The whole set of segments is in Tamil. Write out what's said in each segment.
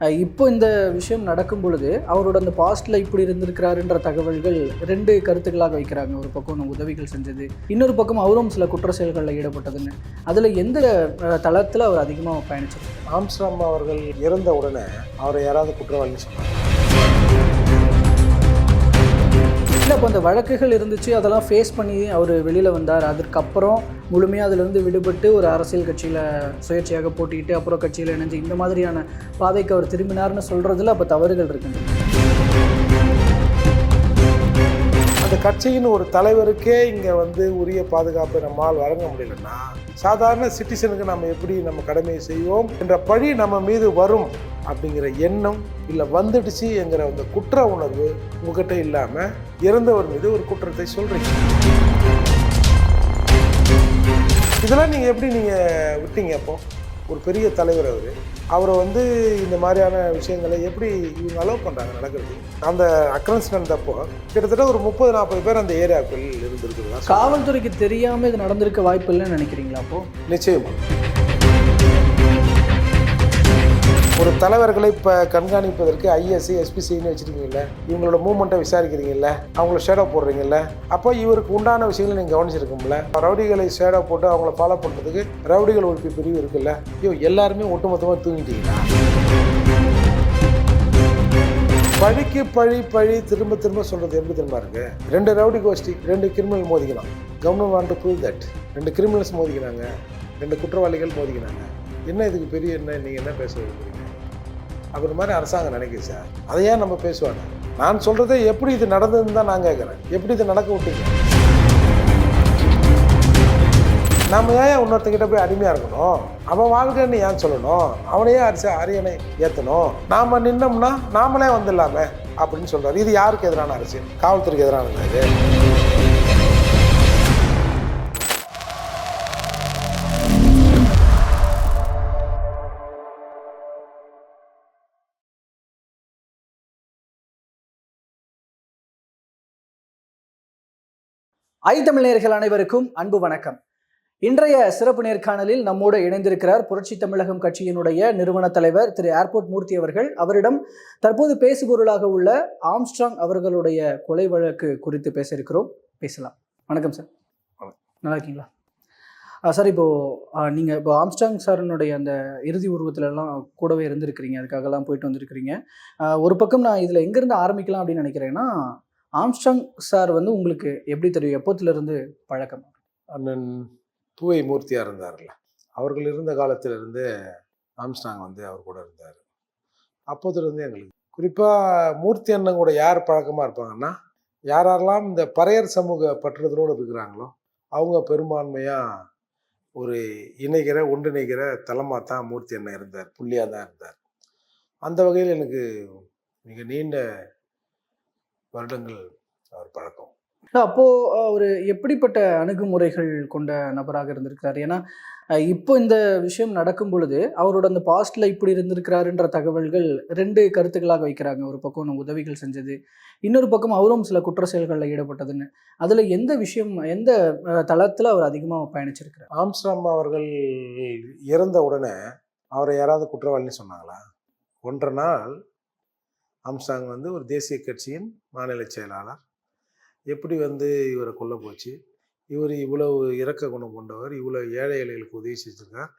இப்போ இந்த விஷயம் நடக்கும் பொழுது அவரோட அந்த பாஸ்டில் இப்படி இருந்திருக்கிறாருன்ற தகவல்கள் ரெண்டு கருத்துக்களாக வைக்கிறாங்க. ஒரு பக்கம் நம்ம உதவிகள் செஞ்சது இன்னொரு பக்கம் அவரும் சில குற்ற செயல்களில் ஈடுபட்டதுன்னு. அதில் எந்த தளத்தில் அவர் அதிகமாக பயணிச்சிருக்காரு ஆம்ஸ்ட்ராம் அவர்கள் இறந்த உடனே அவரை யாராவது குற்றவாளின்னு சொன்னாங்க இல்லை அப்போ அந்த வழக்குகள் இருந்துச்சு அதெல்லாம் ஃபேஸ் பண்ணி அவர் வெளியில் வந்தார். அதுக்கப்புறம் முழுமையாக அதிலிருந்து விடுபட்டு ஒரு அரசியல் கட்சியில் சுயேட்சையாக போட்டிக்கிட்டு அப்புறம் கட்சியில் இணைஞ்சு இந்த மாதிரியான பாதைக்கு அவர் திரும்பினார்னு சொல்கிறதுல அப்போ தவறுகள் இருக்குது கட்சியின் ஒரு தலைவருக்கே இங்கே வந்து உரிய பாதுகாப்பை நம்மால் வழங்க முடியலன்னா சாதாரண சிட்டிசனுக்கு நம்ம எப்படி நம்ம கடமையை செய்வோம் என்ற பழி நம்ம மீது வரும் அப்படிங்கிற எண்ணம் இல்லை வந்துடுச்சு என்கிற அந்த குற்ற உணர்வு உங்ககிட்ட இல்லாமல் இறந்தவர் மீது ஒரு குற்றத்தை சொல்கிறீங்க இதெல்லாம் நீங்கள் எப்படி நீங்கள் விட்டீங்க அப்போது ஒரு பெரிய தலைவர் அவர். அவரை வந்து இந்த மாதிரியான விஷயங்களை எப்படி இவங்க அலோவ் பண்ணுறாங்க நடக்கிறது? அந்த அக்ரன்ஸ் நடந்தப்போ கிட்டத்தட்ட ஒரு முப்பது நாற்பது பேர் அந்த ஏரியாக்கள் இருந்திருக்குது காவல்துறைக்கு தெரியாமல் இது நடந்திருக்க வாய்ப்பு இல்லைன்னு நினைக்கிறீங்களா அப்போ? நிச்சயமா. ஒரு தலைவர்களை இப்போ கண்காணிப்பதற்கு ஐஎஸ்சி எஸ்பிசின்னு வச்சுருக்கீங்கல்ல இவங்களோட மூமெண்ட்டை விசாரிக்கிறீங்கல்ல அவங்கள ஷேடோ போடுறீங்கல்ல அப்போ இவருக்கு உண்டான விஷயங்களை நீங்கள் கவனிச்சிருக்கோம்ல. ரவுடிகளை ஷேடோ போட்டு அவங்கள ஃபாலோ பண்ணுறதுக்கு ரவுடிகள் ஒழிப்பு பிரிவு இருக்குல்ல ஐயோ எல்லாருமே ஒட்டுமொத்தமாக தூங்கிட்டீங்களா? பழிக்கு பழி பழி திரும்ப திரும்ப சொல்கிறது எப்படி திரும்ப இருக்கு? ரெண்டு ரவுடி கோஷ்டி ரெண்டு criminal மோதிக்கலாம் government want to prove that ரெண்டு கிரிமினல்ஸ் மோதிக்கிறாங்க ரெண்டு குற்றவாளிகள் மோதிக்கிறாங்க என்ன இதுக்கு பெரிய என்ன நீங்கள் என்ன பேச விரும்புறீங்க? அப்படின்ற மாதிரி அரசாங்கம் நினைக்குது சார். அதை ஏன் நம்ம பேசுவாங்க? நான் சொல்கிறது எப்படி இது நடந்ததுன்னு தான் நான் கேட்குறேன். எப்படி இது நடக்க விட்டீங்க? நம்ம ஏன் இன்னொருத்தக்கிட்ட போய் அடிமையாக இருக்கணும்? அவன் வாழ்க்கைன்னு ஏன் சொல்லணும்? அவனையே அரிசி அரியணை ஏற்றணும் நாம் நின்னோம்னா நாமளே வந்துடலாமே அப்படின்னு சொல்கிறாரு இது யாருக்கு எதிரான அரசியல்? காவல்துறைக்கு எதிரானது ஐ தமிழர்கள் அனைவருக்கும் அன்பு வணக்கம். இன்றைய சிறப்பு நேர்காணலில் நம்மோடு இணைந்திருக்கிறார் புரட்சி தமிழகம் கட்சியினுடைய நிறுவன தலைவர் திரு ஏர்போர்ட் மூர்த்தி அவர்கள். அவரிடம் தற்போது பேசுபொருளாக உள்ள ஆம்ஸ்ட்ராங் அவர்களுடைய கொலை வழக்கு குறித்து பேச இருக்கிறோம் பேசலாம். வணக்கம் சார். நல்லா இருக்கீங்களா? சார் இப்போ நீங்கள் நீங்க இப்போ ஆம்ஸ்டாங் சாரனுடைய அந்த இறுதி உருவத்துல எல்லாம் கூடவே இருந்திருக்கிறீங்க. அதுக்காகலாம் போயிட்டு வந்திருக்கிறீங்க. ஒரு பக்கம் நான் இதுல எங்கேருந்து ஆரம்பிக்கலாம் அப்படின்னு நினைக்கிறேன்னா ஆம்ஸ்ட்ராங் சார் வந்து உங்களுக்கு எப்படி தெரியும்? எப்போத்திலிருந்து பழக்கம்? அண்ணன் தூவை மூர்த்தியாக இருந்தார்ல. அவர்கள் இருந்த காலத்திலிருந்து ஆம்ஸ்டாங் வந்து அவர் கூட இருந்தார். அப்போதுலேருந்து எங்களுக்கு. குறிப்பாக மூர்த்தி அண்ணன் கூட யார் பழக்கமாக இருப்பாங்கன்னா யார் யாரெல்லாம் இந்த பறையர் சமூக பற்றுதலோடு இருக்கிறாங்களோ அவங்க பெரும்பான்மையாக ஒரு இணைகிற ஒன்றிணைகிற தலமாக தான் மூர்த்தி அண்ணன் இருந்தார் புள்ளியாக தான் இருந்தார். அந்த வகையில் எனக்கு மிக நீண்ட வருடங்கள் அவர் பழக்கம். அப்போ அஹ், ஒரு எப்படிப்பட்ட அணுகுமுறைகள் கொண்ட நபராக இருந்திருக்கிறார்? ஏன்னா இப்போ இந்த விஷயம் நடக்கும் பொழுது அவரோட அந்த பாஸ்ட்ல இப்படி இருந்திருக்கிறாருன்ற தகவல்கள் ரெண்டு கருத்துக்களாக வைக்கிறாங்க. ஒரு பக்கம் நம்ம உதவிகள் செஞ்சது இன்னொரு பக்கம் அவரும் சில குற்ற செயல்களில் ஈடுபட்டதுன்னு. அதுல எந்த விஷயம் எந்த தளத்துல அவர் அதிகமாக பயணிச்சிருக்கிறார்? ஆம்ஸ்ட்ராம் அவர்கள் இறந்த உடனே அவரை யாராவது குற்றவாளின்னு சொன்னாங்களா? ஒன்றரை நாள் ஆம்ஸ்ட்ராங் வந்து ஒரு தேசிய கட்சியின் மாநில செயலாளர். எப்படி வந்து இவரை கொல்ல போச்சு? இவர் இவ்வளவு இரக்க குணம் கொண்டவர் இவ்வளோ ஏழை ஏழைகளுக்கு உதவி செஞ்சிருக்கார்.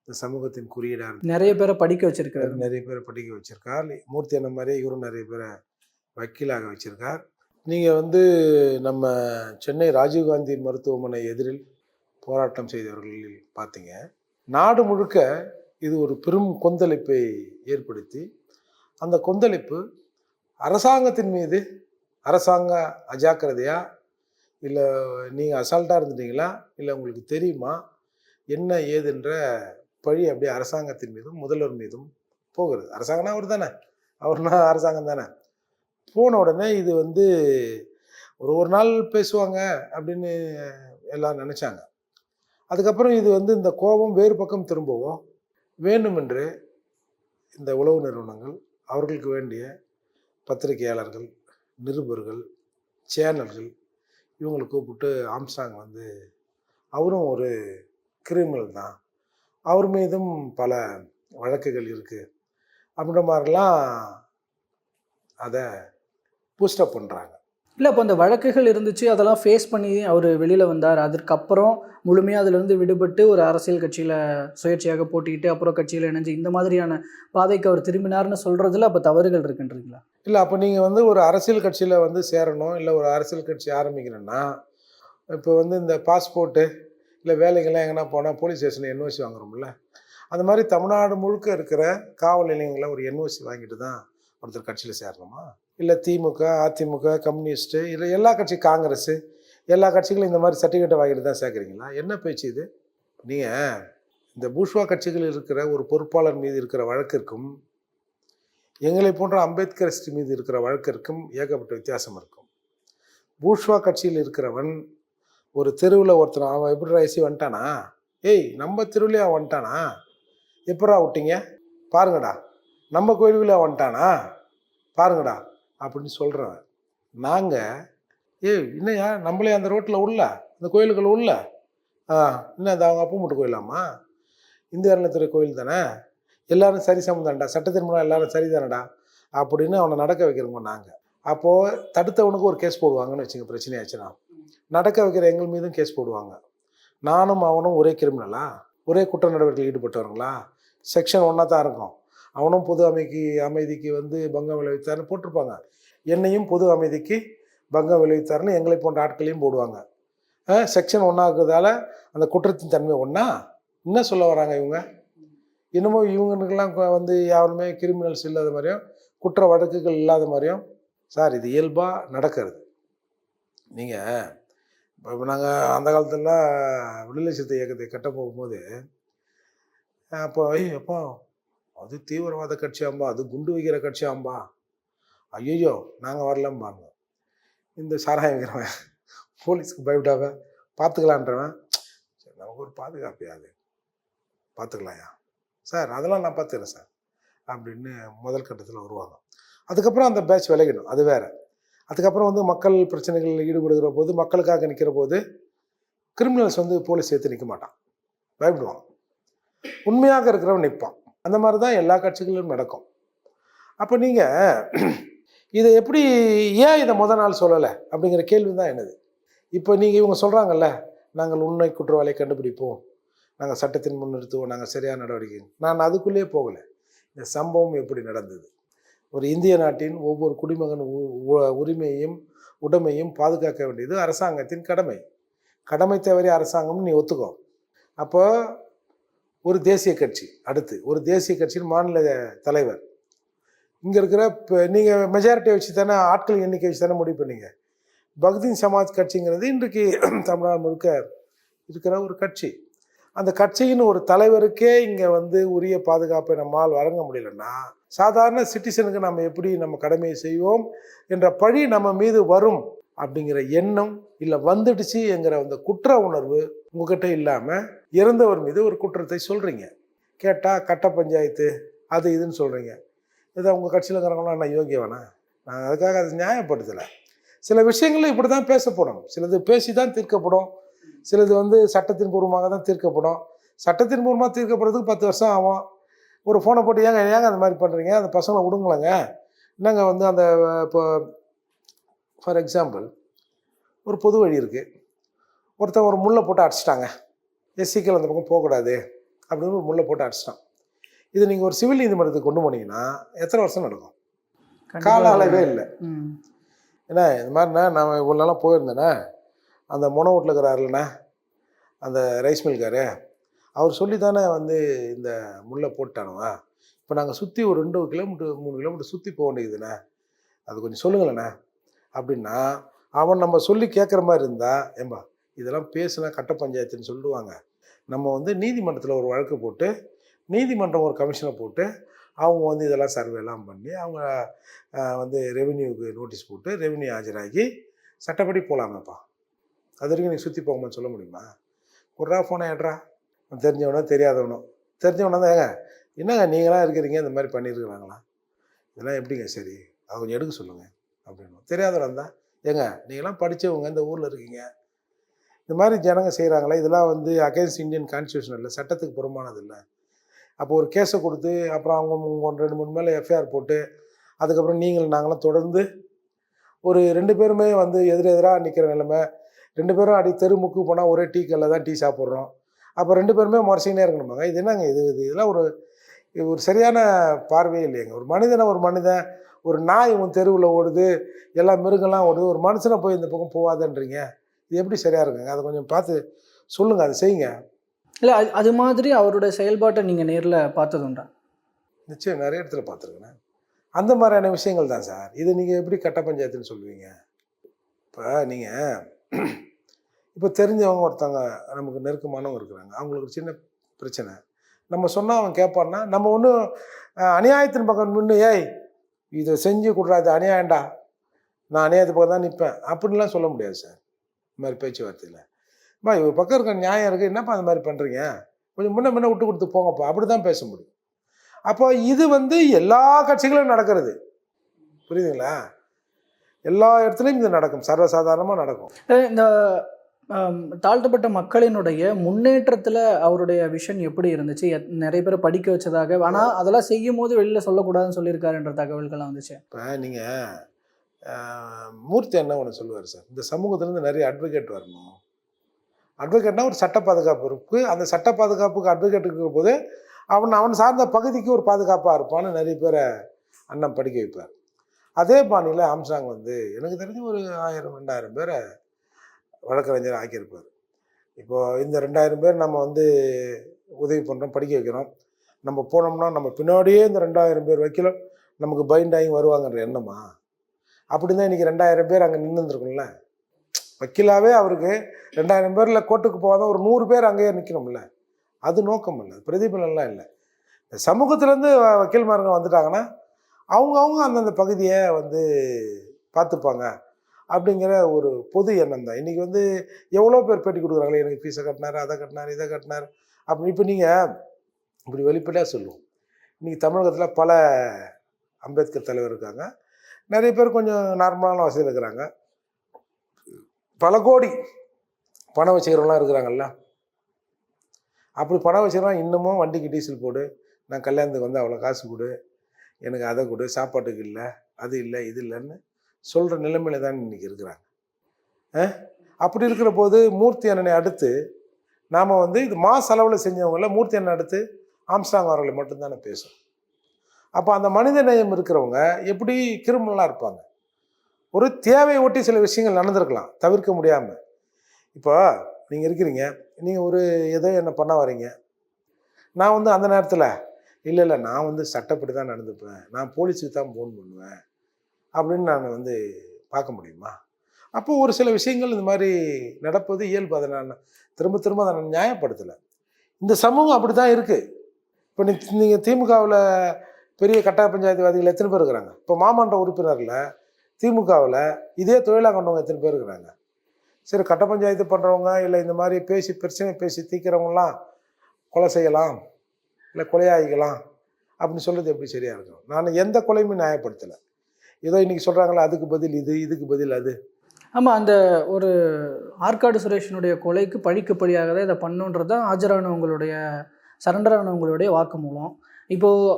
இந்த சமூகத்தின் குறியீடாக நிறைய பேரை படிக்க வச்சிருக்கிறாரு. நிறைய பேரை படிக்க வச்சிருக்கார். மூர்த்தி அண்ணன் மாதிரியே இவரும் நிறைய பேரை வக்கீலாக வச்சிருக்கார். நீங்கள் வந்து நம்ம சென்னை ராஜீவ்காந்தி மருத்துவமனை எதிரில் போராட்டம் செய்தவர்களில் பார்த்தீங்க. நாடு முழுக்க இது ஒரு பெரும் கொந்தளிப்பை ஏற்படுத்தி அந்த கொந்தளிப்பு அரசாங்கத்தின் மீது அரசாங்க அஜாக்கிரதையா? இல்லை நீங்கள் அசால்ட்டாக இருந்துட்டீங்களா? இல்லை உங்களுக்கு தெரியுமா? என்ன ஏதுன்ற பழி அப்படியே அரசாங்கத்தின் மீதும் முதல்வர் மீதும் போகிறது. அரசாங்கம்னா அவர் தானே. அவர்னா அரசாங்கம் தானே. போன உடனே இது வந்து ஒரு ஒரு நாள் பேசுவாங்க அப்படின்னு எல்லாம் நினச்சாங்க. அதுக்கப்புறம் இது வந்து இந்த கோபம் வேறு பக்கம் திரும்பவும் வேண்டுமென்று இந்த உளவு நிறுவனங்கள் அவர்களுக்கு வேண்டிய பத்திரிகையாளர்கள் நிருபர்கள் சேனல்கள் இவங்களை கூப்பிட்டு ஆம்சாங் வந்து அவரும் ஒரு கிரிமினல் தான். அவர் மீதும் பல வழக்குகள் இருக்குது அப்படின்ற மாதிரிலாம் அதை பூஸ்டப் பண்ணுறாங்க இல்லை அப்போ அந்த வழக்குகள் இருந்துச்சு அதெல்லாம் ஃபேஸ் பண்ணி அவர் வெளியில் வந்தார். அதற்கப்புறம் முழுமையாக அதிலிருந்து விடுபட்டு ஒரு அரசியல் கட்சியில் சுயேட்சையாக போட்டிக்கிட்டு அப்புறம் கட்சியில் இணைஞ்சு இந்த மாதிரியான பாதைக்கு அவர் திரும்பினார்னு சொல்கிறதுல அப்போ தவறுகள் இருக்குன்றீங்களா? இல்லை அப்போ நீங்கள் வந்து ஒரு அரசியல் கட்சியில் வந்து சேரணும் இல்லை ஒரு அரசியல் கட்சி ஆரம்பிக்கணும்னா இப்போ வந்து இந்த பாஸ்போர்ட்டு இல்லை வேலைக்கெல்லாம் எங்கன்னா போனால் போலீஸ் ஸ்டேஷனில் என்ஓசி வாங்குறோம்ல அந்த மாதிரி தமிழ்நாடு முழுக்க இருக்கிற காவல் நிலையங்களில் ஒரு என்ஓசி வாங்கிட்டு தான் ஒருத்தர் கட்சியில் சேரணுமா? இல்லை திமுக அதிமுக கம்யூனிஸ்ட்டு இல்லை எல்லா கட்சி காங்கிரஸ் எல்லா கட்சிகளும் இந்த மாதிரி சர்டிஃபிகேட்டை வாங்கிட்டு தான் சேர்க்குறீங்களா? என்ன பேச்சு இது? நீங்கள் இந்த பூஷ்வா கட்சிகளில் இருக்கிற ஒரு பொறுப்பாளர் மீது இருக்கிற வழக்கிற்கும் எங்களை போன்ற அம்பேத்கரிஸ்ட் மீது இருக்கிற வழக்கிற்கும் ஏகப்பட்ட வித்தியாசம் இருக்கும். பூஷ்வா கட்சியில் இருக்கிறவன் ஒரு தெருவில் ஒருத்தன் அவன் எப்படி ரைசி வந்துட்டானா? ஏய் நம்ம தெருவிலே அவன் வந்துட்டானா? எப்படா விட்டீங்க? பாருங்கடா. நம்ம கோயிலுக்குள்ளே அவன் வந்துட்டானா? பாருங்கடா. அப்படின்னு சொல்கிறவன் நாங்கள் ஏய் என்னையா நம்மளே அந்த ரோட்டில் உள்ள அந்த கோயிலுக்குள்ள உள்ள ஆ என்ன அது அவங்க அப்பா மட்டும் கோயிலாமா இந்து அறநிலைத்துறை கோயில் தானே? எல்லாரும் சரி சமந்தான்டா சட்டத்தின் மூலம் எல்லாரும் சரிதானடா அப்படின்னு அவனை நடக்க வைக்கிறவங்க நாங்கள் அப்போது தடுத்தவனுக்கு ஒரு கேஸ் போடுவாங்கன்னு வச்சுங்க பிரச்சனையாச்சுன்னா. நடக்க வைக்கிற எங்கள் மீதும் கேஸ் போடுவாங்க. நானும் அவனும் ஒரே கிரிமினலா ஒரே குற்ற நடவடிக்கையில் ஈடுபட்டவங்களா செக்ஷன் ஒன்றா தான் இருக்கும். அவனும் பொது அமைக்கு அமைதிக்கு வந்து பங்கம் விளைவித்தார்னு போட்டிருப்பாங்க. என்னையும் பொது அமைதிக்கு பங்கம் விளைவித்தார்னு எங்களை போன்ற ஆட்களையும் போடுவாங்க. செக்ஷன் ஒன்றாக்குறதால அந்த குற்றத்தின் தன்மை ஒன்றா என்ன சொல்ல வராங்க இவங்க? இன்னமும் இவங்களுக்கெல்லாம் வந்து யாருமே கிரிமினல்ஸ் இல்லாத மாதிரியும் குற்ற வழக்குகள் இல்லாத மாதிரியும் சார் இது இயல்பாக நடக்கிறது. நீங்கள் இப்போ நாங்கள் அந்த காலத்துலலாம் விடுதலை சிறுத்தை இயக்கத்தை கட்ட போகும்போது அப்போ ஐயோ அப்பா அது தீவிரவாத கட்சியாம்பா அது குண்டு வைக்கிற கட்சியாம்பா ஐயோ நாங்கள் வரலம்பாங்க இந்த சாராயம் வைக்கிறவன் போலீஸ்க்கு பயப்படாம பார்த்துக்கலான்றவன் சரி நமக்கு ஒரு பாதுகாப்பு பார்த்துக்கலாம்யா சார் அதெல்லாம் நான் பார்த்துக்கிறேன் சார் அப்படின்னு முதல் கட்டத்தில் வருவாங்க. அதுக்கப்புறம் அந்த பேட்ச் விலகிடும் அது வேறு. அதுக்கப்புறம் வந்து மக்கள் பிரச்சனைகளில் ஈடுபடுகிற போது மக்களுக்காக நிற்கிற போது கிரிமினல்ஸ் வந்து போலீஸ் சேர்த்து நிற்க மாட்டான். பயப்படுவான். உண்மையாக இருக்கிறவன் நிற்பான் அந்த மாதிரி தான் எல்லா கட்சிகளிலும் நடக்கும். அப்போ நீங்கள் இதை எப்படி ஏன் இதை முத நாள் சொல்லலை? அப்படிங்கிற கேள்வி தான் என்னது? இப்போ நீங்கள் இவங்க சொல்கிறாங்கல்ல நாங்கள் உண்மை குற்றவாளியை கண்டுபிடிப்போம். நாங்கள் சட்டத்தின் முன் நிறுத்துவோம். நாங்கள் சரியான நடவடிக்கை நான் அதுக்குள்ளேயே போகலை. இந்த சம்பவம் எப்படி நடந்தது? ஒரு இந்திய நாட்டின் ஒவ்வொரு குடிமகன் உ- உரிமையையும் உடைமையும் பாதுகாக்க வேண்டியது அரசாங்கத்தின் கடமை. கடமை தவறிய அரசாங்கம்னு நீ ஒத்துக்கோ. அப்போ ஒரு தேசிய கட்சி அடுத்து ஒரு தேசிய கட்சியின் மாநில தலைவர். இங்கே இருக்கிற இப்போ நீங்கள் மெஜாரிட்டியை வச்சு தானே ஆட்கள் எண்ணிக்கை வச்சு தானே முடிவு பண்ணீங்க. பகுதீன் சமாஜ் கட்சிங்கிறது இன்றைக்கு தமிழ்நாடு முழுக்க இருக்கிற ஒரு கட்சி. அந்த கட்சியின் ஒரு தலைவருக்கே இங்கே வந்து உரிய பாதுகாப்பை நம்மால் வழங்க முடியலன்னா சாதாரண சிட்டிசனுக்கு நம்ம எப்படி நம்ம கடமையை செய்வோம் என்ற பழி நம்ம மீது வரும் அப்படிங்கிற எண்ணம் இல்லை வந்துடுச்சு என்கிற அந்த குற்ற உணர்வு உங்ககிட்ட இல்லாமல் இறந்தவர் மீது ஒரு குற்றத்தை சொல்கிறீங்க கேட்டால் கட்ட பஞ்சாயத்து அது இதுன்னு சொல்கிறீங்க இதை உங்கள் கட்சியில் இருக்கிறவங்களாம் நான் யோகியவனா நான் அதுக்காக அதை நியாயப்படுத்தலை. சில விஷயங்கள் இப்படி தான் பேசப்படும். சிலது பேசி தான் தீர்க்கப்படும். சிலது வந்து சட்டத்தின் பூர்வமாக தான் தீர்க்கப்படும். சட்டத்தின் பூர்வமாக தீர்க்கப்படுறதுக்கு பத்து வருஷம் ஆகும். ஒரு ஃபோனை போட்டு ஏங்க ஏங்க அந்த மாதிரி பண்ணுறீங்க அந்த பசங்களை விடுங்களேங்க. என்னங்க வந்து அந்த இப்போ ஃபார் எக்ஸாம்பிள் ஒரு பொது வழி இருக்குது ஒருத்தன் ஒரு முள்ளை போட்டு அடிச்சிட்டாங்க. எஸ்சிக்கள் அந்த பக்கம் போகக்கூடாது அப்படின்னு ஒரு முள்ளை போட்டு அடிச்சிட்டான். இது நீங்கள் ஒரு சிவில் நீதிமன்றத்துக்கு கொண்டு போனீங்கன்னா எத்தனை வருஷம் நடக்கும்? கால அளவே இல்லை. ம். ஏன்னா இந்த மாதிரிண்ணா நான் இவ்வளோ நாளாக போயிருந்தேண்ணே? அந்த மொன வீட்டில் இருக்கிறாருலண்ணே அந்த ரைஸ் மில்காரு. அவர் சொல்லி தானே வந்து இந்த முல்லை போட்டானுவா? இப்போ நாங்கள் சுற்றி ஒரு ரெண்டு கிலோமீட்டர் மூணு கிலோமீட்டர் சுற்றி போக வேண்டியதுண்ணே. அது கொஞ்சம் சொல்லுங்களேண்ணே. அப்படின்னா அவன் நம்ம சொல்லி கேட்குற மாதிரி இருந்தா ஏம்பா இதெல்லாம் பேசுனா கட்ட பஞ்சாயத்துன்னு சொல்லுவாங்க. நம்ம வந்து நீதிமன்றத்தில் ஒரு வழக்கு போட்டு நீதிமன்றம் ஒரு கமிஷனை போட்டு அவங்க வந்து இதெல்லாம் சர்வேலாம் பண்ணி அவங்க வந்து ரெவென்யூக்கு நோட்டீஸ் போட்டு ரெவென்யூ ஆஜராகி சட்டப்படி போகலாமேப்பா அது வரைக்கும் நீ சுற்றி போகும்போது சொல்ல முடியுமா? ஒரு ஃபோனை ஏட்ரா தெரிஞ்சவனோ தெரியாதவனோ. தெரிஞ்சவனோ தான் ஏங்க? என்னங்க நீங்களாம் இருக்கிறீங்க? இந்த மாதிரி பண்ணியிருக்கிறாங்களா? இதெல்லாம் எப்படிங்க சரி? அதை கொஞ்சம் எடுக்க சொல்லுங்கள் அப்படின்னு தெரியாதவன் தான். ஏங்க நீங்களாம் படித்தவங்க இந்த ஊரில் இருக்கீங்க. இந்த மாதிரி ஜனங்க செய்கிறாங்களே இதெல்லாம் வந்து அகைன்ஸ்ட் இந்தியன் கான்ஸ்டியூஷன் இல்லை. சட்டத்துக்கு புறமானது இல்லை. அப்போ ஒரு கேஸை கொடுத்து அப்புறம் அவங்க ஒன்று ரெண்டு மூணு மேலே எஃப்ஐஆர் போட்டு அதுக்கப்புறம் நீங்கள் நாங்களும் தொடர்ந்து ஒரு ரெண்டு பேருமே வந்து எதிரெதிராக நிற்கிற நிலைமை. ரெண்டு பேரும் அடி தெருமுக்கு போனால் ஒரே டீ கல்ல தான் டீ சாப்பிட்றோம். அப்போ ரெண்டு பேருமே முறைச்சிக்கினே இருக்கணுமாங்க? இது என்னங்க? இது இது இதெல்லாம் ஒரு இது ஒரு சரியான பார்வையே இல்லையாங்க. ஒரு மனிதனை ஒரு மனிதன் ஒரு நாய் உன் தெருவில் ஓடுது எல்லா மிருகம்லாம் ஓடுது ஒரு மனுஷனை போய் இந்த பக்கம் போகாதன்றீங்க இது எப்படி சரியாக இருக்குங்க அதை கொஞ்சம் பார்த்து சொல்லுங்கள் அதை செய்யுங்க. இல்லை அது அது மாதிரி அவருடைய செயல்பாட்டை நீங்கள் நேரில் பார்த்ததுண்டா நிச்சயம் நிறைய இடத்துல பார்த்துருக்கேன். அந்த மாதிரியான விஷயங்கள் தான் சார். இதை நீங்கள் எப்படி கட்ட பஞ்சாயத்துன்னு சொல்லுவீங்க? இப்போ நீங்கள் இப்போ தெரிஞ்சவங்க ஒருத்தவங்க நமக்கு நெருக்கமானவங்க இருக்கிறாங்க. அவங்களுக்கு ஒரு சின்ன பிரச்சனை. நம்ம சொன்னால் அவன் கேட்பான்னா நம்ம ஒன்றும் அநியாயத்தின் பக்கம் நின்று ஏய் இதை செஞ்சு கொடுறா இது அநியாயம்டா. நான் அநியாயத்து பக்கம் தான் நிற்பேன் அப்படின்லாம் சொல்ல முடியாது சார். இந்த மாதிரி பேச்சுவார்த்தையில் அம்மா இவ பக்கம் இருக்க நியாயம் இருக்குது என்னப்பா அந்த மாதிரி பண்ணுறீங்க கொஞ்சம் முன்ன முன்ன விட்டு கொடுத்து போங்கப்பா. அப்படி தான் பேச முடியும். அப்போ இது வந்து எல்லா கட்சிகளும் நடக்கிறது. புரியுதுங்களா? எல்லா இடத்துலையும் இது நடக்கும். சர்வசாதாரணமாக நடக்கும். இந்த தாழ்த்தப்பட்ட மக்களினுடைய முன்னேற்றத்தில் அவருடைய விஷன் எப்படி இருந்துச்சு? நிறைய பேர் படிக்க வச்சதாக ஆனால் அதெல்லாம் செய்யும் போது வெளியில் சொல்லக்கூடாதுன்னு சொல்லியிருக்காருன்ற தகவல்கள்லாம் வந்துச்சு. இப்போ நீங்கள் மூர்த்தி என்ன ஒன்று சொல்லுவார் சார். இந்த சமூகத்துலேருந்து நிறைய அட்வொகேட் வரணும். அட்வொகேட்னா ஒரு சட்ட பாதுகாப்பு இருக்குது அந்த சட்ட பாதுகாப்புக்கு அட்வொகேட் இருக்கிற போது அவன் அவன் சார்ந்த பகுதிக்கு ஒரு பாதுகாப்பாக இருப்பான்னு நிறைய பேரை அண்ணன் படிக்க வைப்பார். அதே பாணியில் ஆம்சாங் வந்து எனக்கு தெரிஞ்சு ஒரு ஆயிரம் ரெண்டாயிரம் பேரை வழக்கறிஞர் ஆக்கியிருப்பார். இப்போது இந்த ரெண்டாயிரம் பேர் நம்ம வந்து உதவி பண்ணுறோம் படிக்க வைக்கிறோம். நம்ம போனோம்னா நம்ம பின்னாடியே இந்த ரெண்டாயிரம் பேர் வைக்கலாம் நமக்கு பைண்ட் ஆகி வருவாங்கன்ற எண்ணமா? அப்படின்னு தான் இன்றைக்கி ரெண்டாயிரம் பேர் அங்கே நின்றுருக்கும்ல வக்கீலாகவே அவருக்கு ரெண்டாயிரம் பேரில் கோர்ட்டுக்கு போகாத ஒரு நூறு பேர் அங்கேயே நிற்கணும்ல அது நோக்கம் இல்லை பிரதிபலன்லாம் இல்லை. இந்த சமூகத்திலேருந்து வக்கீல்மாருங்க வந்துட்டாங்கன்னா அவங்கவுங்க அந்தந்த பகுதியை வந்து பார்த்துப்பாங்க அப்படிங்கிற ஒரு பொது எண்ணம் தான். இன்றைக்கி வந்து எவ்வளோ பேர் பேட்டி கொடுக்குறாங்களே எனக்கு ஃபீஸை கட்டினார் அதை கட்டினார் இதை கட்டினார். அப்படி இப்போ நீங்கள் இப்படி வெளிப்படையாக சொல்லுவோம். இன்றைக்கி தமிழகத்தில் பல அம்பேத்கர் தலைவர் இருக்காங்க. நிறைய பேர் கொஞ்சம் நார்மலான வசதியில் இருக்கிறாங்க. பல கோடி பணம் வச்சுக்கிறவங்களாம் இருக்கிறாங்கல்ல. அப்படி பணம் வச்சுக்கிறவங்க இன்னமும் வண்டிக்கு டீசல் போடு நான் கல்யாணத்துக்கு வந்து அவ்வளோ காசு கொடு எனக்கு அதை கொடு சாப்பாட்டுக்கு இல்லை அது இல்லை இது இல்லைன்னு சொல்கிற நிலைமையில தான் இன்றைக்கி இருக்கிறாங்க. அப்படி இருக்கிற போது மூர்த்தி அண்ணனை அடுத்து நாம் வந்து இது மாச அளவில் செஞ்சவங்கள மூர்த்தி அண்ணன் அடுத்து ஆம்ஸ்டாங் அவர்களை மட்டும்தானே பேசும் அப்போ அந்த மனித நேயம் இருக்கிறவங்க எப்படி கிரிமினலாக இருப்பாங்க? ஒரு தேவையை ஒட்டி சில விஷயங்கள் நடந்திருக்கலாம் தவிர்க்க முடியாமல் இப்போ நீங்கள் இருக்கிறீங்க நீங்கள் ஒரு ஏதோ என்ன பண்ண வரீங்க நான் வந்து அந்த நேரத்தில் இல்லை இல்லை நான் வந்து சட்டப்படி தான் நடந்துப்பேன். நான் போலீஸுக்கு தான் ஃபோன் பண்ணுவேன். அப்படின்னு நான் வந்து பார்க்க முடியுமா? அப்போது ஒரு சில விஷயங்கள் இந்த மாதிரி நடப்பது இயல்பு. அதை நான் திரும்ப திரும்ப அதை நான் நியாயப்படுத்தலை. இந்த சமூகம் அப்படி தான் இருக்குது இப்போ நீ நீங்கள் திமுகவில் பெரிய கட்டாய பஞ்சாயத்துவாதிகள் எத்தனை பேர் இருக்கிறாங்க? இப்போ மாமன்ற உறுப்பினரில் திமுகவில் இதே தொழிலாக கொண்டவங்க எத்தனை பேர் இருக்கிறாங்க? சரி கட்ட பஞ்சாயத்து பண்ணுறவங்க இல்லை இந்த மாதிரி பேசி பிரச்சனை பேசி தீக்கிறவங்களாம் கொலை செய்யலாம் இல்லை கொலையாகிக்கலாம் அப்படின்னு சொல்கிறது எப்படி சரியாக இருக்கும்? நான் எந்த கொலையுமே நியாயப்படுத்தலை. ஏதோ இன்றைக்கி சொல்கிறாங்களா அதுக்கு பதில் இது இதுக்கு பதில் அது. ஆமாம் அந்த ஒரு ஆற்காடு சுரேஷனுடைய கொலைக்கு பழிக்கு பழியாக தான் இதை பண்ணுன்றது தான் ஆஜரானவங்களுடைய சரண்டரானவங்களுடைய வாக்கு மூலம் இப்போது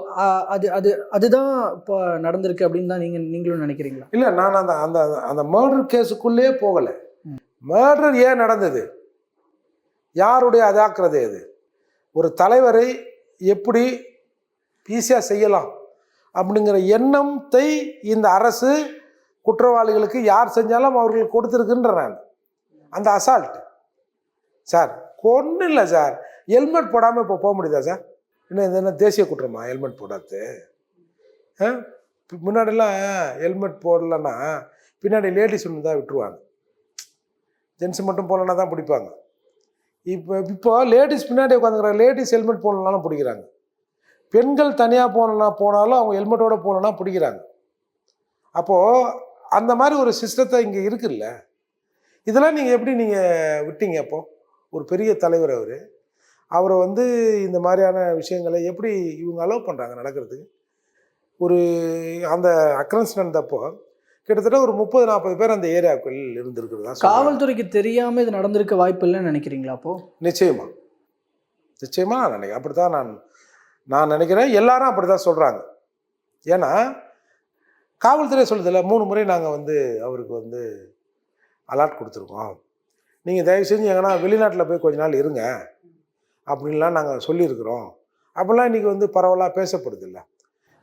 அது அது அதுதான் இப்போ நடந்திருக்கு அப்படின்னு தான் நீங்கள் நீங்களும் நினைக்கிறீங்களா? இல்லை நான் அந்த அந்த அந்த மர்டர் கேஸுக்குள்ளே போகலை. மர்டர் ஏன் நடந்தது? யாருடைய அதாக்குறது அது ஒரு தலைவரை எப்படி ஈஸியாக செய்யலாம்? அப்படிங்கிற எண்ணத்தை இந்த அரசு குற்றவாளிகளுக்கு யார் செஞ்சாலும் அவர்களுக்கு கொடுத்துருக்குன்ற நான் அந்த அசால்ட் சார் ஒன்றும் இல்லை சார். ஹெல்மெட் போடாமல் இப்போ போக முடியுதா சார்? என்ன இது என்ன தேசிய குற்றமா? ஹெல்மெட் போடாது ஆ? முன்னாடிலாம் ஹெல்மெட் போடலன்னா பின்னாடி லேடிஸ் ஒன்று தான் விட்டுருவாங்க. ஜென்ஸ் மட்டும் போடலன்னா தான் பிடிப்பாங்க. இப்போ இப்போ லேடிஸ் பின்னாடி உட்காந்துக்கிற லேடிஸ் ஹெல்மெட் போடலனாலும் பிடிக்கிறாங்க. பெண்கள் தனியாக போனா போனாலும் அவங்க ஹெல்மெட்டோட போகலன்னா பிடிக்கிறாங்க. அப்போது அந்த மாதிரி ஒரு சிஸ்டத்தை இங்கே இருக்குல்ல. இதெல்லாம் நீங்கள் எப்படி நீங்கள் விட்டீங்க அப்போது ஒரு பெரிய தலைவர் அவர். அவரை வந்து இந்த மாதிரியான விஷயங்களை எப்படி இவங்க அலோவ் பண்ணுறாங்க நடக்கிறதுக்கு? ஒரு அந்த அக்ரன்ஸ் நடந்தப்போ கிட்டத்தட்ட ஒரு முப்பது நாற்பது பேர் அந்த ஏரியாவுக்குள் இருந்திருக்கிறதா. காவல்துறைக்கு தெரியாமல் இது நடந்திருக்க வாய்ப்பு இல்லைன்னு நினைக்கிறீங்களா அப்போ? நிச்சயமா. நிச்சயமா நான் நினைக்கிறேன். அப்படி தான் நான் நான் நினைக்கிறேன். எல்லாரும் அப்படி தான் சொல்கிறாங்க ஏன்னா காவல்துறை சொல்லுதில்ல மூணு முறை நாங்கள் வந்து அவருக்கு வந்து அலாட் கொடுத்துருக்கோம். நீங்கள் தயவு செஞ்சு எங்கன்னா வெளிநாட்டில் போய் கொஞ்ச நாள் இருங்க. அப்படின்லாம் நாங்கள் சொல்லியிருக்கிறோம். அப்படிலாம் இன்றைக்கி வந்து பரவலாக பேசப்படுது இல்லை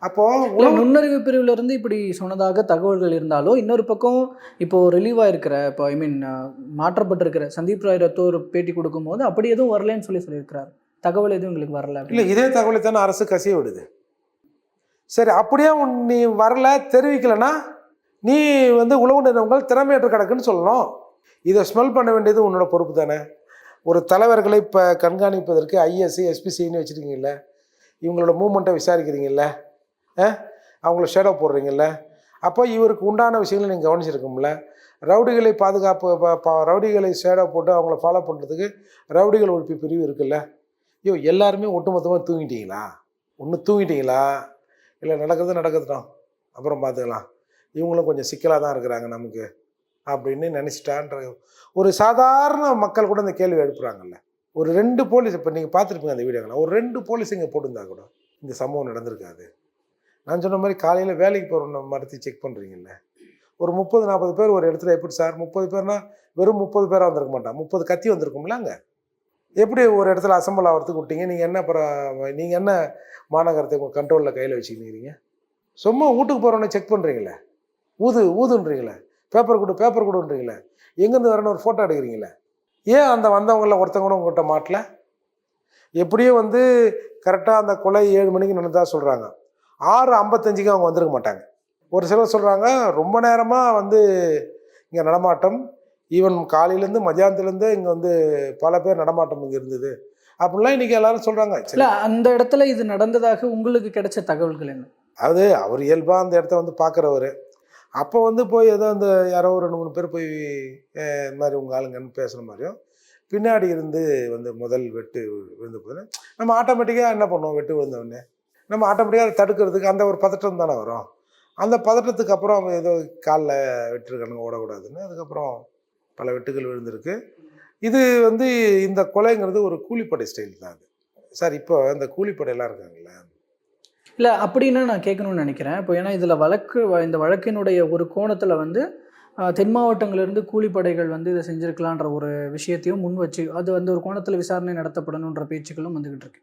அப்போது நுண்ணறிவு பிரிவுல இருந்து இப்படி சொன்னதாக தகவல்கள் இருந்தாலும் இன்னொரு பக்கம் இப்போ ரிலீவ் ஆயிருக்கிற இப்போ ஐ மீன் மாற்றப்பட்டிருக்கிற சந்தீப் ராய் ரத்தோர் பேட்டி கொடுக்கும்போது அப்படி எதுவும் வரலன்னு சொல்லி சொல்லியிருக்கிறார். தகவல் எதுவும் எங்களுக்கு வரல இல்லை இதே தகவலை தானே அரசு கசிய விடுது. சரி அப்படியே உன் நீ வரல தெரிவிக்கலைன்னா நீ வந்து உளவு நிறுவனங்கள் திறமையற்ற கிடக்குன்னு சொல்லணும். இதை ஸ்மெல் பண்ண வேண்டியது உன்னோட பொறுப்பு தானே. ஒரு தலைவர்களை இப்போ கண்காணிப்பதற்கு ஐஎஸ்சி எஸ்பிசின்னு வச்சுருக்கீங்கல்ல இவங்களோட மூமெண்ட்டை விசாரிக்கிறீங்கல்ல ஆ? அவங்கள ஷேடோ போடுறீங்கல்ல அப்போ இவருக்கு உண்டான விஷயங்களை நீங்கள் கவனிச்சிருக்கோம்ல. ரவுடிகளை பாதுகாப்பு ரவுடிகளை ஷேடோ போட்டு அவங்கள ஃபாலோ பண்ணுறதுக்கு ரவுடிகள் ஒழிப்பு பிரிவு இருக்குல்ல. ஐயோ எல்லாருமே ஒட்டுமொத்தமாக தூங்கிட்டீங்களா? ஒன்று தூங்கிட்டீங்களா? இல்லை நடக்கிறது நடக்குதுட்டோம் அப்புறம் பார்த்துக்கலாம். இவங்களும் கொஞ்சம் சிக்கலாக தான் இருக்கிறாங்க நமக்கு. அப்படின்னு நினச்சிட்டான்ற ஒரு சாதாரண மக்கள் கூட இந்த கேள்வி எழுப்புறாங்கல்ல. ஒரு ரெண்டு போலீஸ் இப்போ நீங்கள் பார்த்துருப்பீங்க அந்த வீடியோங்களா ஒரு ரெண்டு போலீஸ் இங்கே போட்டிருந்தா கூட இந்த சம்பவம் நடந்திருக்காது. நான் சொன்ன மாதிரி காலையில் வேலைக்கு போகிற மரத்தை செக் பண்ணுறீங்கல்ல ஒரு முப்பது நாற்பது பேர் ஒரு இடத்துல எப்படி சார்? முப்பது பேர்னா வெறும் முப்பது பேராக வந்திருக்க மாட்டான் முப்பது கத்தி வந்திருக்கும்ல அங்கே. எப்படி ஒரு இடத்துல அசம்பிள் ஆகிறதுக்கு விட்டீங்க? நீங்கள் என்ன அப்புறம் நீங்கள் என்ன மாநகரத்தை உங்கள் கண்ட்ரோலில் கையில் வச்சுக்கிறீங்க சும்மா வீட்டுக்கு போகிறவனை செக் பண்ணுறீங்களே ஊது ஊதுன்றீங்களே பேப்பர் கொடு பேப்பர் கொடுன்றீங்களே. எங்கேருந்து வரணும் ஒரு ஃபோட்டோ எடுக்கிறீங்களே. ஏன் அந்த வந்தவங்கள ஒருத்தங்க கூட உங்கள்கிட்ட மாட்டல? எப்படியோ வந்து கரெக்டாக அந்த கொலை ஏழு மணிக்கு நடந்ததா சொல்கிறாங்க ஆறு ஐம்பத்தஞ்சுக்கு அவங்க வந்திருக்க மாட்டாங்க. ஒரு சிலர் சொல்கிறாங்க ரொம்ப நேரமாக வந்து இங்கே நடமாட்டம். ஈவன் காலையிலேருந்து மதியானத்துலேருந்து இங்கே வந்து பல பேர் நடமாட்டம் இங்கே இருந்தது. அப்படிலாம் இன்றைக்கி எல்லாரும் சொல்கிறாங்க இல்ல அந்த இடத்துல இது நடந்ததாக உங்களுக்கு கிடைச்ச தகவல்கள் என்ன? அது அவர் இயல்பாக அந்த இடத்த வந்து பார்க்குறவர் அப்போ வந்து போய் ஏதோ அந்த யாரோ ஒரு ரெண்டு மூணு பேர் போய் இந்த மாதிரி உங்கள் ஆளுங்கன்னு பேசுகிற மாதிரியும் பின்னாடி இருந்து வந்து முதல் வெட்டு விழுந்த போது நம்ம ஆட்டோமேட்டிக்காக என்ன பண்ணுவோம்? வெட்டு விழுந்தவொடனே நம்ம ஆட்டோமேட்டிக்காக அதை தடுக்கிறதுக்கு அந்த ஒரு பதட்டம் தானே வரும். அந்த பதட்டத்துக்கு அப்புறம் ஏதோ காலில் வெட்டிருக்கானுங்க ஓடக்கூடாதுன்னு அதுக்கப்புறம் பல வெட்டுகள் விழுந்திருக்கு. இது வந்து இந்த கொலைங்கிறது ஒரு கூலிப்படை ஸ்டைல் தான் அது. சார் இப்போ இந்த கூலிப்படையெல்லாம் இருக்காங்களே இல்ல அப்படின்னா நான் கேட்கணும்னு நினைக்கிறேன். இப்போ ஏன்னா இதுல வழக்கு இந்த வழக்கினுடைய ஒரு கோணத்துல வந்து தென் மாவட்டங்களிலிருந்து கூலிப்படைகள் வந்து இதை செஞ்சிருக்கலான்ற ஒரு விஷயத்தையும் முன் வச்சு அது வந்து ஒரு கோணத்துல விசாரணை நடத்தப்படணுன்ற பேச்சுக்களும் வந்துகிட்டு இருக்கு.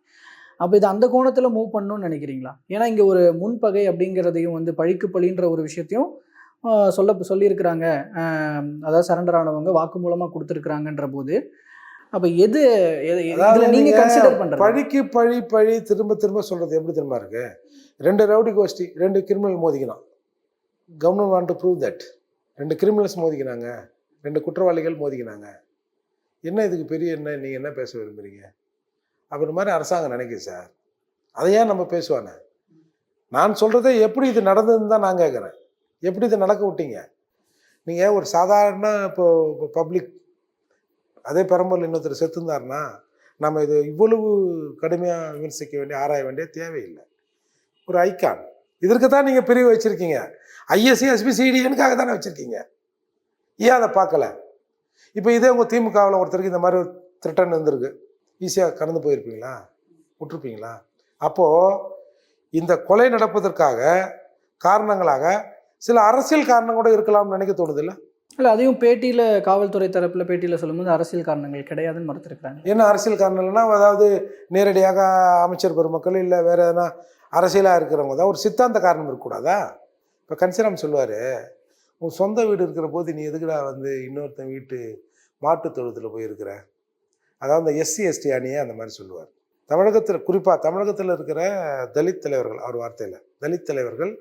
அப்போ இது அந்த கோணத்துல மூவ் பண்ணணும்னு நினைக்கிறீங்களா? ஏன்னா இங்க ஒரு முன்பகை அப்படிங்கிறதையும் வந்து பழிக்கு பழின்ற ஒரு விஷயத்தையும் சொல்ல சொல்லியிருக்கிறாங்க. அதாவது சரண்டர் ஆனவங்க வாக்குமூலமா கொடுத்துருக்குறாங்கன்ற போது. அப்ப எது எது- அதாவது இதுல நீங்க நீங்க கன்சிடர் பண்றது? பழிக்கு பழி பழி திரும்ப திரும்ப சொல்றது எப்படி தெரியுமா இருக்கு? ரெண்டு ரவுடி கோஷ்டி ரெண்டு criminal மோதிக்கணும் government want to prove that ரெண்டு கிரிமினல்ஸ் மோதிக்கினாங்க ரெண்டு குற்றவாளிகள் மோதிக்கினாங்க. என்ன இதுக்கு பெரிய என்ன நீங்கள் என்ன பேச விரும்புகிறீங்க அப்படி மாதிரி அரசாங்கம் நினைக்குது சார். அதை ஏன் நம்ம பேசுவானே நான் சொல்கிறத எப்படி இது நடந்ததுன்னு தான் நான் கேட்குறேன் எப்படி இது நடக்க விட்டீங்க? நீங்கள் ஒரு சாதாரண இப்போ பப்ளிக் அதே பெரம்பூரில் இன்னொருத்தர் செத்துருந்தாருன்னா நம்ம இது இவ்வளவு கடுமையாக விமர்சிக்க வேண்டிய ஆராய வேண்டிய தேவையில்லை. ஒரு ஐக்கான் இதற்கு தான் நீங்கள் பிரிவு வச்சுருக்கீங்க. ஐஎஸ்சி எஸ்பிசிடிஎனுக்காக e தானே வச்சுருக்கீங்க. ஏன் அதை பார்க்கல? இப்போ இதே உங்கள் திமுகவில் ஒருத்தருக்கு இந்த மாதிரி ஒரு த்ரிட்டன் இருந்திருக்கு ஈஸியாக கடந்து போயிருப்பீங்களா? விட்டுருப்பீங்களா? அப்போது இந்த கொலை நடப்பதற்காக காரணங்களாக சில அரசியல் காரணம் கூட இருக்கலாம்னு நினைக்க தோணுதில்ல இல்லை அதையும் பேட்டியில் காவல்துறை தரப்பில் பேட்டியில் சொல்லும்போது அரசியல் காரணங்கள் கிடையாதுன்னு மறுத்திருக்காங்க என்ன அரசியல் காரணம் அதாவது நேரடியாக அமைச்சர் பெருமக்கள் இல்லை வேறு எதனா அரசியலாக இருக்கிறவங்க தான் ஒரு சித்தாந்த காரணம் இருக்கக்கூடாதா? இப்போ கன்சிராம் சொல்லுவார் உன் சொந்த வீடு இருக்கிற போது நீ எதுக்குடா வந்து இன்னொருத்தன் வீட்டு மாட்டு தொழுத்தில் போய் இருக்கிற அதாவது அந்த எஸ்சி எஸ்டி அணியே அந்த மாதிரி சொல்லுவார். தமிழகத்தில் குறிப்பாக தமிழகத்தில் இருக்கிற தலித் தலைவர்கள் அவர் வார்த்தையில் தலித் தலைவர்கள்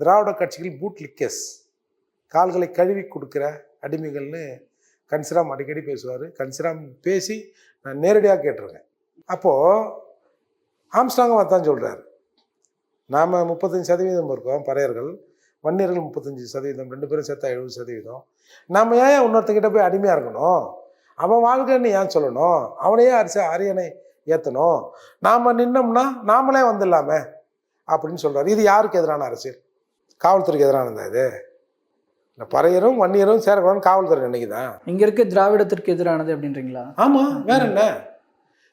திராவிட கட்சிகள் பூட் லிக்கஸ். கால்களை கழுவி கொடுக்குற அடிமைகள்னு கன்சிராம் அடிக்கடி பேசுவார். கன்சிராம் பேசி நான் நேரடியாக கேட்டிருக்கேன். அப்போது ஆம்ஸ்டாங்கும் அதான் சொல்கிறார் நாம் முப்பத்தஞ்சு சதவீதம் இருக்கோம் பறையர்கள். வன்னியர்கள் முப்பத்தஞ்சு சதவீதம் ரெண்டு பேரும் சேர்த்தா எழுபது சதவீதம். நம்ம ஏன் இன்னொருத்தங்கிட்ட போய் அடிமையாக இருக்கணும்? அவன் வாழ்க்கைன்னு ஏன் சொல்லணும்? அவனையே அரிசி அரியணை ஏற்றணும் நாம் நின்னோம்னா நாமளே வந்துடலாமே அப்படின்னு சொல்கிறார் இது யாருக்கு எதிரான அரசியல்? காவல்துறைக்கு எதிரானதா இது? இந்த பறையரும் வன்னியரும் சேரக்கூடாதுன்னு காவல்துறை நினைக்குதான். இங்க இருக்க திராவிடத்திற்கு எதிரானது அப்படின்றீங்களா? ஆமாம் வேற என்ன?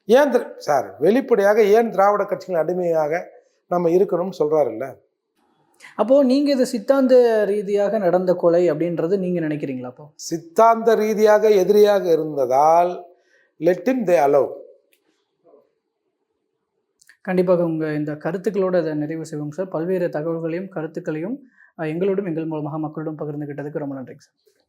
ஏன் திர- சார் வெளிப்படையாக ஏன் திராவிட கட்சிகள் அடிமையாக நம்ம இருக்கணும்னு சொல்றாருல்ல? அப்போ நீங்க இது சித்தாந்த ரீதியாக நடந்த கொலை அப்படின்றது நீங்க நினைக்கிறீங்களா அப்போ? சித்தாந்த ரீதியாக எதிரியாக இருந்ததால் லெட்டின் தே அலோவ் கண்டிப்பாக உங்க இந்த கருத்துக்களோட அதை நிறைவு செய்வோங்க சார். பல்வேறு தகவல்களையும் கருத்துக்களையும் எங்களோடும் எங்கள் மூலமாக மக்களோடும் பகிர்ந்துகிட்டதுக்கு ரொம்ப நன்றிங்க சார்.